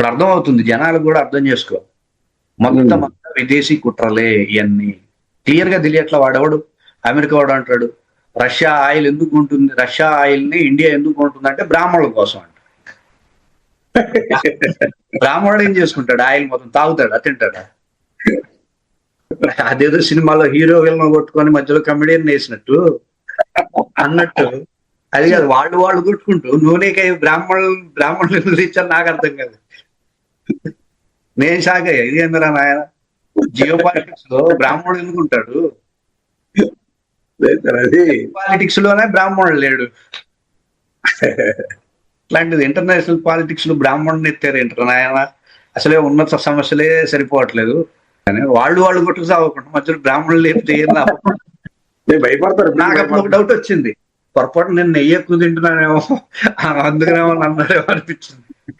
ఇక్కడ అర్థమవుతుంది జనాలు కూడా అర్థం చేసుకో. మొత్తం అంతా విదేశీ కుట్రలే ఇవన్నీ క్లియర్గా తెలియట్లా వాడెవడు? అమెరికా వాడు అంటాడు. రష్యా ఆయిల్ ఎందుకు ఉంటుంది? రష్యా ఆయిల్ని ఇండియా ఎందుకు ఉంటుంది అంటే బ్రాహ్మణుల కోసం అంట. బ్రాహ్మణుడు ఏం చేసుకుంటాడు? ఆయిల్ మొత్తం తాగుతాడా? తింటాడా? అదేదో సినిమాలో హీరో విలన్ కొట్టుకొని మధ్యలో కమెడియన్ వేసినట్టు. అన్నట్టు. అది కాదు వాళ్ళు వాళ్ళు కొట్టుకుంటూ నూనెకాయ బ్రాహ్మణులు బ్రాహ్మణులు ఎందుకు ఇచ్చారు నాకు అర్థం కాదు. నేను షాక్ అయ్యా. ఇది ఏందిరా నాయన? జియో పాలిటిక్స్లో బ్రాహ్మణుడు ఎందుకుంటాడు? అది పాలిటిక్స్లోనే బ్రాహ్మణుడు లేడు. ఇట్లాంటిది ఇంటర్నేషనల్ పాలిటిక్స్లో బ్రాహ్మణుని ఎత్తారు ఏంటారు నాయన? అసలే ఉన్నత సమస్యలే సరిపోవట్లేదు. కానీ వాళ్ళు వాళ్ళు కొట్టుకు సాగకుండా మధ్యలో బ్రాహ్మణులు? నేను భయపడతారు నాకు అప్పుడు ఒక డౌట్ వచ్చింది. పొరపాటు నేను నెయ్యి ఎక్కువ తింటున్నానేమో. అందుకనేమో నన్ను అనిపించింది.